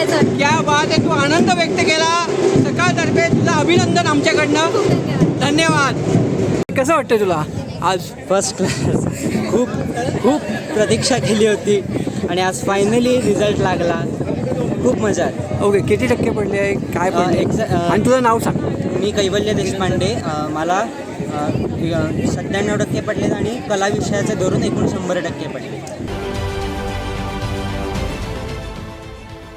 वाटतं क्या बात आहे तू आनंद व्यक्त केला. सकाळतर्फे तुझं अभिनंदन आमच्याकडनं. धन्यवाद. धन्यवाद कसं वाटतं तुला? आज फर्स्ट क्लास खूप खूप प्रतीक्षा केली होती आणि आज फायनली रिझल्ट लागला. खूप मजा आली. ओके किती टक्के पडले काय पडले? exa- अ, आणि तुझं नाव सांग. मी कैवल्य देशपांडे. मला सत्त्याण्णव टक्के पडलेत आणि कला विषयाचे धरून एकूण शंभर टक्के पडले.